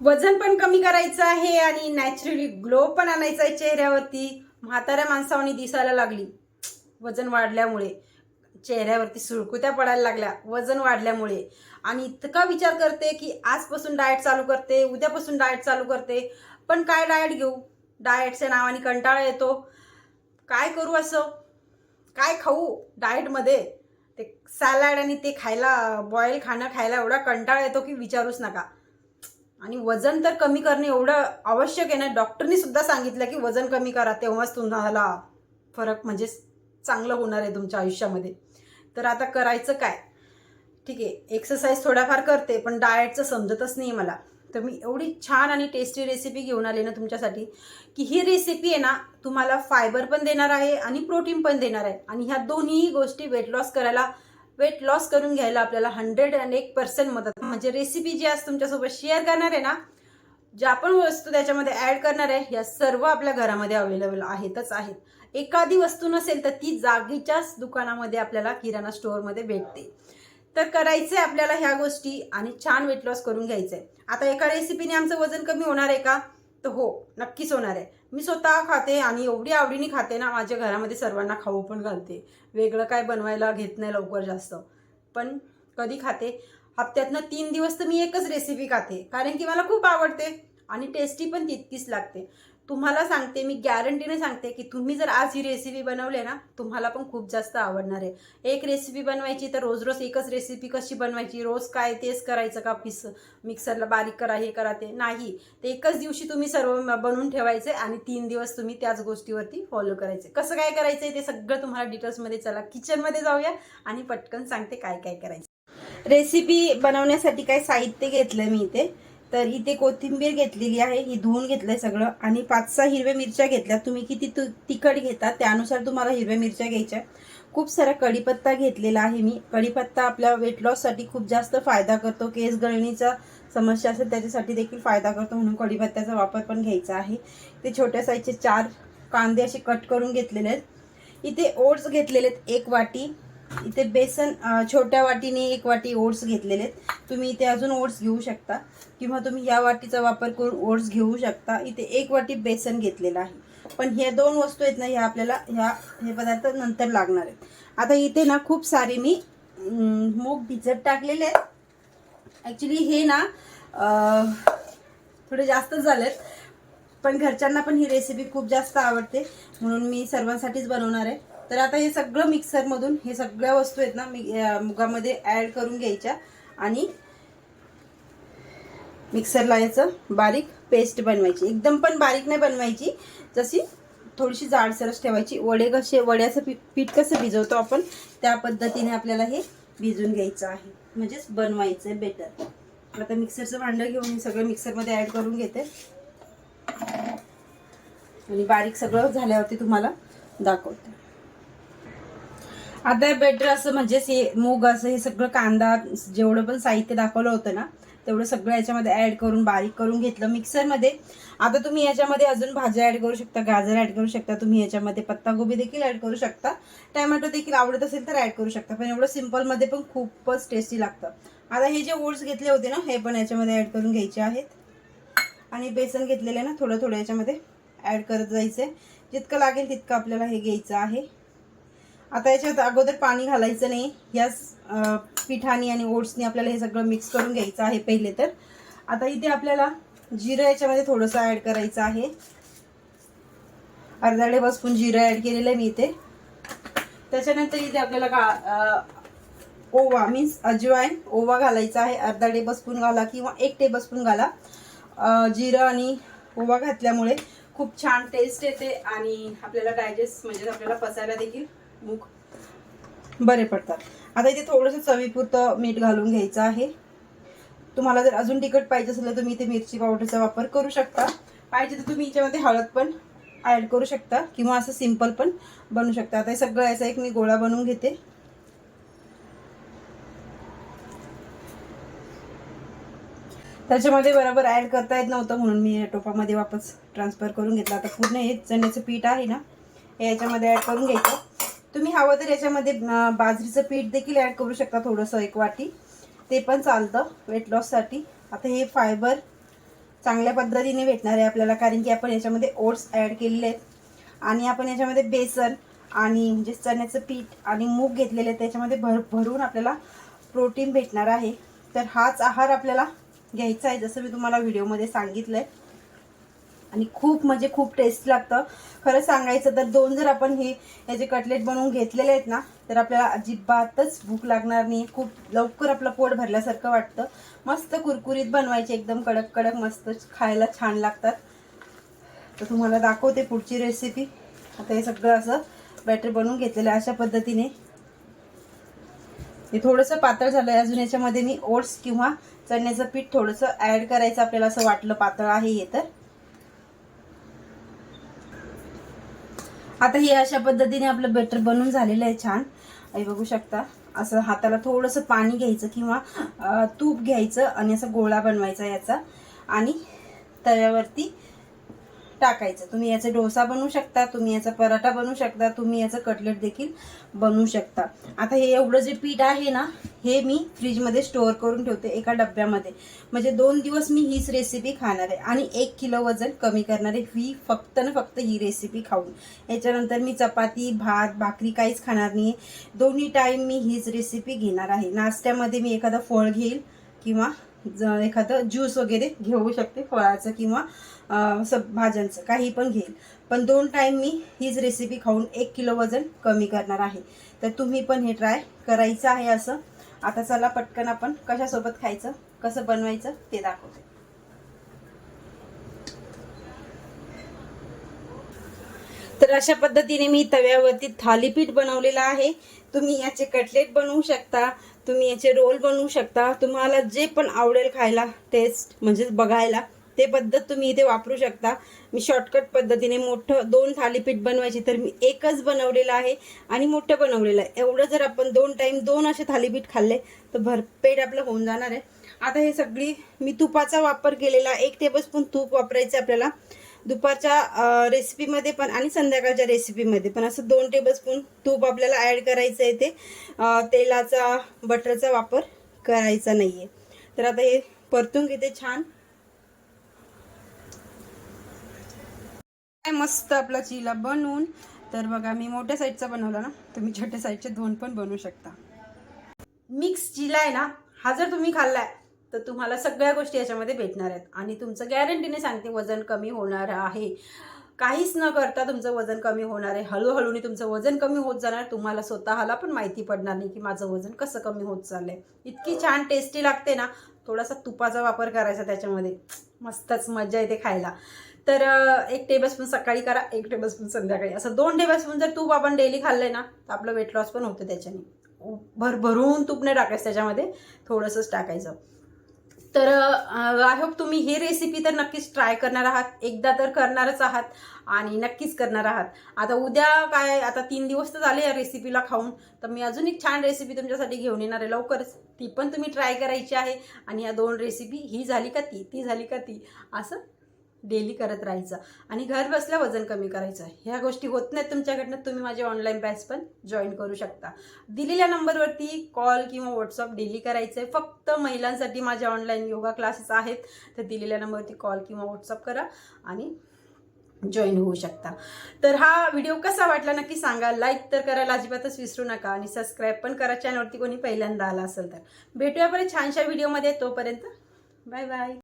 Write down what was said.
वजन पण कमी करायचं आहे आणि नॅचरली ग्लो पण आणायचा आहे चेहऱ्यावरती. म्हाताऱ्या माणसावानी दिसायला लागली. वजन वाढल्यामुळे. चेहऱ्यावरती सुळकुत्या पडायला लागल्या. वजन वाढल्यामुळे. आणि इतका विचार करते की आजपासून डाएट चालू करते उद्यापासून डाएट चालू करते. पण काय डाएट घेऊ? डाएटच्या नावाने कंटाळा येतो. काय करू असं? काय खाऊ डाएटमध्ये ते सॅलड आणि ते खायला बॉईल खाणं खायला एवढा कंटाळा येतो की विचारूच नका. आणि वजन तर कमी करणे एवढं आवश्यक आहे ना? डॉक्टरनी सुद्धा सांगितलं की वजन कमी करा तेव्हाच तुम्हाला फरक म्हणजे चांगलं होणार आहे तुमच्या आयुष्यामध्ये. तर आता करायचं काय? ठीक आहे एक्सरसाइज थोडाफार करते पण डाएटचं समजतच नाही मला. तर मी एवढी छान आणि टेस्टी रेसिपी घेऊन आले ना तुमच्यासाठी की ही रेसिपी आहे ना तुम्हाला फायबर पण देणार आहे आणि प्रोटीन पण देणार आहे. आणि ह्या दोन्ही गोष्टी वेट लॉस करायला वेट लॉस करून घ्यायला आपल्याला हंड्रेड अँड एक पर्सेंट मदत. म्हणजे रेसिपी जी आज तुमच्यासोबत शेअर करणार आहे ना ज्या पण वस्तू त्याच्यामध्ये ॲड करणार आहे या सर्व आपल्या घरामध्ये अवेलेबल आहेतच आहेत. एखादी वस्तू नसेल तर ती जागीच्याच दुकानामध्ये आपल्याला किराणा स्टोअरमध्ये भेटते. तर करायचं आहे आपल्याला ह्या गोष्टी आणि छान वेट लॉस करून घ्यायचं आहे आता एका रेसिपीने आमचं वजन कमी होणार आहे का? तर हो नक्कीच होणार आहे. मी स्वतः खाते आणि एवढी आवडीने खाते ना माझ्या घरामध्ये सर्वांना खाऊ पण घालते. वेगळं काय बनवायला घेत नाही लवकर जास्त. पण कधी खाते. हप्त्यातनं तीन दिवस तर मी एकच रेसिपी खाते. कारण की मला खूप आवडते आणि टेस्टी पण तितकीच लागते. तुम्हाला सांगते मी गॅरंटीने सांगते की तुम्ही जर आज ही रेसिपी बनवली ना तुम्हाला पण खूप जास्त आवडणार आहे. एक रेसिपी बनवायची तर रोज रोज एकच रेसिपी कशी बनवायची? रोज काय तेच करायचं का पिस मिक्सरला बारीक करा हे करा ते नाही. ते एकच दिवशी तुम्ही सर्व बनवून ठेवायचे आणि तीन दिवस तुम्ही त्याच गोष्टीवरती फॉलो करायचे. कसं काय करायचं ते सगळं तुम्हाला डिटेल्समध्ये चला. किचनमध्ये जाऊया आणि पटकन सांगते काय काय करायचं. रेसिपी बनवण्यासाठी काय साहित्य घेतलं मी इथे. तर इथे कोथिंबीर घेतलेली आहे ही धुवून घेतलंय सगळं. आणि पाच सहा हिरव्या मिरच्या घेतल्या. तुम्ही किती तु- तिखट घेता त्यानुसार तुम्हाला हिरव्या मिरच्या घ्यायच्या. खूप सारा कढीपत्ता घेतलेला आहे मी. कढीपत्ता आपल्या वेट लॉससाठी खूप जास्त फायदा करतो. केस गळणीचा समस्या असेल त्याच्यासाठी देखील फायदा करतो म्हणून कढीपत्त्याचा वापर पण घ्यायचा आहे. ते छोट्या साईजचे चार कांदे असे कट करून घेतलेले आहेत. इथे ओट्स घेतलेले आहेत एक वाटी. इथे बेसन छोट्या वाटीने एक वाटी ओट्स घेतलेले आहेत. तुम्ही इथे अजून ओट्स घेऊ शकता किंवा तुम्ही या वाटीचा वापर करून ओट्स घेऊ शकता. इथे एक वाटी बेसन घेतलेलं आहे. पण ह्या दोन वस्तू आहेत ना ह्या आपल्याला ह्या हे पदार्थ नंतर लागणार आहेत. आता इथे ना खूप सारे मी मूग भिजत टाकलेले आहेत. ॲक्च्युली हे ना थोडे जास्तच झालेत. पण घरच्यांना पण ही रेसिपी खूप जास्त आवडते. म्हणून मी सर्वांसाठीच बनवणार आहे. तर आता हे सगळं मिक्सरमधून हे सगळ्या वस्तू आहेत ना मी मुगामध्ये ॲड करून घ्यायच्या. आणि मिक्सरला याचं बारीक पेस्ट बनवायची. एकदम पण बारीक नाही बनवायची जशी थोडीशी जाडसरच ठेवायची. वडे कसे वड्याचं पीठ पीठ कसं भिजवतो आपण त्या पद्धतीने आपल्याला हे भिजून घ्यायचं आहे. म्हणजेच बनवायचं आहे बेटर आता मिक्सरचं भांडं घेऊन मी सगळं मिक्सरमध्ये ॲड करून घेते. आणि बारीक सगळं झाल्यावरती तुम्हाला दाखवते. आता बेटर असं म्हणजे हे मूग असं हे सगळं कांदा जेवढं पण साहित्य दाखवलं होतं ना तेवढं सगळं याच्यामध्ये ॲड करून बारीक करून घेतलं मिक्सरमध्ये आता तुम्ही याच्यामध्ये अजून भाज्या ॲड करू शकता गाजर ॲड करू शकता तुम्ही याच्यामध्ये पत्तागोबी देखील ॲड करू शकता. टॅमॅटो देखील आवडत असेल तर ॲड करू शकता पण एवढं सिम्पलमध्ये पण खूपच टेस्टी लागतं. आता हे जे ओट्स घेतले होते ना हे पण याच्यामध्ये ॲड करून घ्यायचे आहेत. आणि बेसन घेतलेलं ना थोडं थोडं याच्यामध्ये ॲड करत जायचं आहे जितकं लागेल तितकं आपल्याला हे घ्यायचं आहे. आता याच्यात अगोदर पाणी घालायचं नाही. या पिठाने आणि ओट्सनी आपल्याला हे सगळं मिक्स करून घ्यायचं आहे पहिले तर. आता इथे आपल्याला जिरं याच्यामध्ये थोडंसं ॲड करायचं आहे. अर्धा डे स्पून जिरं ॲड केलेलं आहे मी इथे. त्याच्यानंतर इथे आपल्याला का ओवा मीन्स अजवाईन ओवा घालायचा आहे. अर्धा टेबलस्पून घाला किंवा एक टेबलस्पून घाला. जिरं आणि ओवा घातल्यामुळे खूप छान टेस्ट येते आणि आपल्याला डायजेस्ट म्हणजे आपल्याला पचायला देखील मूग बरे पडतात. आता इथे थोडंसं चवीपुरतं मीठ घालून घ्यायचं आहे. तुम्हाला जर अजून तिखट पाहिजे असेल तर तुम्ही इथे मिरची पावडरचा वापर करू शकता. पाहिजे तर तुम्ही याच्यामध्ये हळद पण ॲड करू शकता किंवा असं सिंपल पण बनवू शकता. आता हे सगळं याचा एक मी गोळा बनवून घेते. त्याच्यामध्ये बरोबर ॲड करता येत नव्हतं म्हणून मी या टोपामध्ये वापस ट्रान्सफर करून घेतला. आता पूर्ण हे चण्याचं पीठ आहे ना हे याच्यामध्ये ॲड करून घ्यायचं. तुम्ही हवं तर याच्यामध्ये बाजरीचं पीठ देखील ॲड करू शकता थोडंसं एक वाटी. ते पण चालतं वेट लॉससाठी आता हे फायबर चांगल्या पद्धतीने भेटणार आहे आपल्याला कारण की आपण याच्यामध्ये ओट्स ॲड केलेले आहेत. आणि आपण याच्यामध्ये बेसन आणि म्हणजे चण्याचं पीठ आणि मूग घेतलेले आहेत. त्याच्यामध्ये भर भरून आपल्याला प्रोटीन भेटणार आहे. तर हाच आहार आपल्याला घ्यायचा आहे जसं मी तुम्हाला व्हिडिओमध्ये सांगितलं आहे आणि खूप म्हणजे खूप टेस्ट लागतं. खरं सांगायचं तर दोन जर आपण हे याचे कटलेट बनवून घेतलेले आहेत ना तर आपल्याला अजिबातच भूक लागणार नाही. खूप लवकर आपलं पोट भरल्यासारखं वाटतं. मस्त कुरकुरीत बनवायचे एकदम कडक कडक मस्त खायला छान लागतात. तर तुम्हाला दाखवते पुढची रेसिपी आता हे सगळं असं बॅटर बनवून घेतलेलं आहे अशा पद्धतीने. हे थोडंसं पातळ झालं आहे अजून याच्यामध्ये मी ओट्स किंवा चण्याचं पीठ थोडंसं ॲड करायचं आपल्याला असं वाटलं पातळ आहे हे तर. आता हे अशा पद्धतीने आपलं बेटर बनून झालेलं आहे छान. हे बघू शकता. असं हाताला थोडंसं पाणी घ्यायचं किंवा तूप घ्यायचं आणि असं गोळा बनवायचा याचा. आणि तव्यावरती टाकायचं. तुम्ही याचा डोसा बनवू शकता तुम्ही याचा पराठा बनवू शकता तुम्ही याचं कटलेट देखील बनवू शकता. आता हे एवढं जे पीठ आहे ना हे मी फ्रीजमध्ये स्टोअर करून ठेवते एका डब्यामध्ये. म्हणजे दोन दिवस मी हीच रेसिपी खाणार आहे आणि एक किलो वजन कमी करणार आहे. ही फक्त ना फक्त ही रेसिपी खाऊन. याच्यानंतर मी चपाती भात भाकरी काहीच खाणार नाही दोन्ही टाईम मी हीच रेसिपी घेणार आहे. नाश्त्यामध्ये मी एखादं फळ घेईल किंवा एखादं ज्यूस वगैरे घेऊ शकते फळाचं किंवा अं, भाज्यांचं काही पण घेईल. पण दोन टाईम मी हीच रेसिपी खाऊन एक किलो वजन कमी करणार आहे. तर तुम्ही पण हे ट्राय करायचं आहे असं. आता चला पटकन आपण कशासोबत खायचं कसं बनवायचं ते दाखवते. तर अशा पद्धतीने मी तव्यावरती थालीपीठ बनवलेलं आहे. तुम्ही याचे कटलेट बनवू शकता. तुम्ही याचे रोल बनवू शकता. तुम्हाला जे पण आवडेल खायला टेस्ट म्हणजे बघायला ते पद्धत तुम्ही इथे वापरू शकता. मी शॉर्टकट पद्धतीने मोठं दोन थालीपीठ बनवायची तर मी एकच बनवलेलं आहे आणि मोठं बनवलेलं आहे. एवढं जर आपण दोन टाईम दोन असे थालीपीठ खाल्ले तर भरपेट आपलं होऊन जाणार आहे. आता हे सगळी मी तुपाचा वापर केलेला एक टेबलस्पून तूप वापरायचं आपल्याला. दुपारच्या रेसिपीमध्ये पण आणि संध्याकाळच्या रेसिपीमध्ये पण असं दोन टेबलस्पून तूप आपल्याला ॲड करायचं आहे ते. तेलाचा बटरचा वापर करायचा नाही आहे तर आता हे परतून घेते छान. काय मस्त आपला चिला बनवून तर बघा मी मोठ्या साईजचा बनवला ना तुम्ही छोट्या साईजचे दोन पण बनवू शकता. मिक्स चिला आहे ना हा जर तुम्ही खाल्लाय तर तुम्हाला सगळ्या गोष्टी याच्यामध्ये भेटणार आहेत. आणि तुमचं गॅरंटीने सांगते वजन कमी होणार आहे. काहीच न करता तुमचं वजन कमी होणार आहे. हळूहळूने तुमचं वजन कमी होत जाणार. तुम्हाला स्वतःला पण माहिती पडणार नाही की माझं वजन कसं कमी होत चाललं आहे इतकी छान टेस्टी लागते ना. थोडासा तुपाचा वापर करायचा त्याच्यामध्ये. मस्तच मजा येते खायला. तर एक टेबलस्पून सकाळी करा एक टेबलस्पून संध्याकाळी. असं दोन टेबलस्पून जर तूप आपण डेली खाल्लंय ना तर आपलं वेट लॉस पण होतं त्याच्याने. भरभरून तूप नाही टाकायचं त्याच्यामध्ये. थोडंसंच टाकायचं. तर आय होप तुम्ही ही रेसिपी तर नक्कीच ट्राय करणार आहात. एकदा तर करणारच आहात आणि नक्कीच करणार आहात. आता उद्या काय आता तीन दिवस तर झाले या रेसिपीला खाऊन. तर मी अजून एक छान रेसिपी तुमच्यासाठी घेऊन येणार आहे लवकरच. ती पण तुम्ही ट्राय करायची आहे आणि या दोन रेसिपी ही झाली का ती ती झाली का ती असं डेली करत राहायचं. आणि घर बसल्या वजन कमी करायचं. ह्या गोष्टी होत नाहीत तुमच्याकडनं तुम्ही माझे ऑनलाईन बॅच पण जॉईन करू शकता. दिलेल्या नंबरवरती कॉल किंवा व्हॉट्सअप डेली करायचं आहे फक्त महिलांसाठी माझे ऑनलाईन योगा क्लासेस आहेत. तर दिलेल्या नंबरवरती कॉल किंवा व्हॉट्सअप करा आणि जॉईन होऊ शकता. तर हा व्हिडिओ कसा वाटला नक्की सांगा. लाईक तर करायला अजिबातच विसरू नका आणि सबस्क्राईब पण करा. चॅनलवरती कोणी पहिल्यांदा आला असेल तर. भेटूया परत छानशा व्हिडिओमध्ये तोपर्यंत बाय बाय